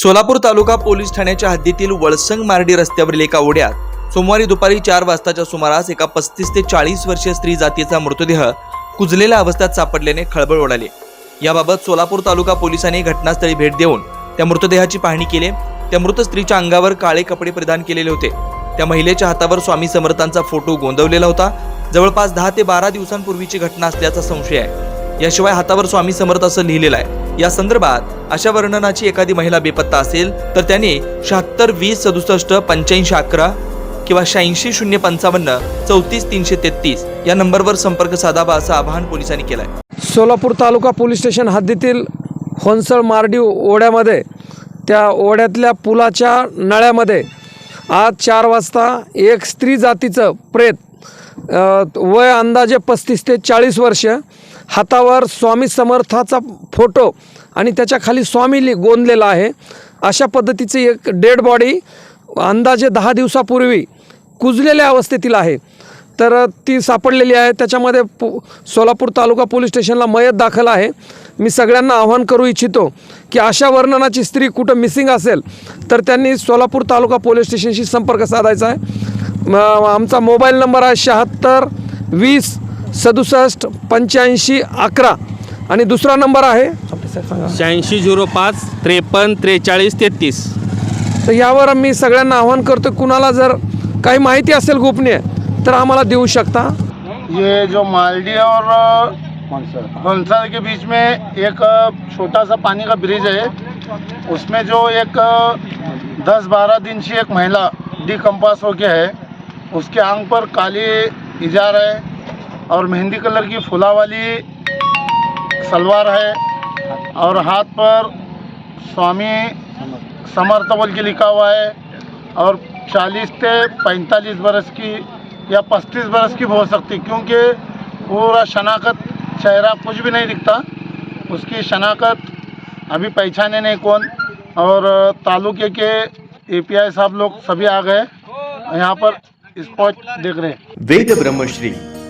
सोलापूर तालुका police ठाण्याच्या हद्दीतील वळसंग मार्डी रस्त्यावरील एका ओढ्यात सोमवारी दुपारी चार वाजताच्या सुमारास एका पस्तीस ते चाळीस वर्षीय स्त्री जातीचा मृतदेह कुजलेल्या अवस्थेत सापडल्याने खळबळ उडाली याबाबत सोलापूर तालुका पोलिसांनी घटनास्थळी भेट देऊन त्या मृतदेहाची पाहणी केली. त्या मृत स्त्रीच्या अंगावर काळे कपडे परिधान केलेले होते. त्या महिलेच्या हातावर स्वामी समर्थांचा फोटो गोंदवलेला होता. जवळपास दहा ते बारा दिवसांपूर्वीची घटना असल्याचा संशय आहे. याशिवाय हातावर स्वामी समर्थ असं लिहिलेलं आहे. या संदर्भात अशा वर्णनाची एखादी महिला बेपत्ता असेल तर त्याने शहात्तर वीस सदुसष्ट पंच्याऐंशी अकरा किंवा शहाऐंशी शून्य पंचावन्न चौतीस तीनशे तेहतीस या नंबरवर संपर्क साधावा असं आवाहन पोलिसांनी केलं आहे सोलापूर तालुका पोलीस स्टेशन हद्दीतील होनसळ मार्डी ओढ्यामध्ये त्या ओढ्यातल्या पुलाच्या नळ्यामध्ये आज चार वाजता एक स्त्री जातीचं प्रेत वय अंदाजे पस्तीस ते चाळीस वर्ष हातावर स्वामी समर्थाचा फोटो आणि त्याच्याखाली स्वामी लि गोंदलेला आहे. अशा पद्धतीची एक डेड बॉडी अंदाजे दहा दिवसापूर्वी कुजलेल्या अवस्थेतील आहे. तर ती सापडलेली आहे. त्याच्यामध्ये पु सोलापूर तालुका पोलीस स्टेशनला मयत दाखल आहे. मी सगळ्यांना आवाहन करू इच्छितो की अशा वर्णनाची स्त्री कुठं मिसिंग असेल तर त्यांनी सोलापूर तालुका पोलीस स्टेशनशी संपर्क साधायचा आहे. आमचा मोबाईल नंबर आहे शहात्तर वीस सदुसष्ट पंच्याऐंशी अकरा. आणि दुसरा नंबर आहे? शहाऐंशी झिरो पाच त्रेपन्न त्रेचाळीस तेहतीस. तर यावर मी सगळ्यांना आवाहन करतो कुणाला जर काही माहिती असेल गोपनीय तर आम्हाला देऊ शकता. ये जो मालडी और हंसर के बीच में एक छोटा सा पानी का ब्रिज है उसमें जो एक दस बारह दिन से एक महिला डिकम्पास होके है उसके आंग पर काली इजार है और मेहंदी कलर की फुला वाली सलवार है और हाथ पर स्वामी समर्थ बोल के लिखा हुआ है और 40 से 45 बरस की या 35 बरस की भी हो सकती क्योंकि पूरा शनाखत चेहरा कुछ भी नहीं दिखता। उसकी शनाखत अभी पहचाने नहीं कौन। और तालुके के एपीआई साहब लोग सभी आ गए। यहाँ पर स्पॉट देख रहे वेद ब्रह्मश्री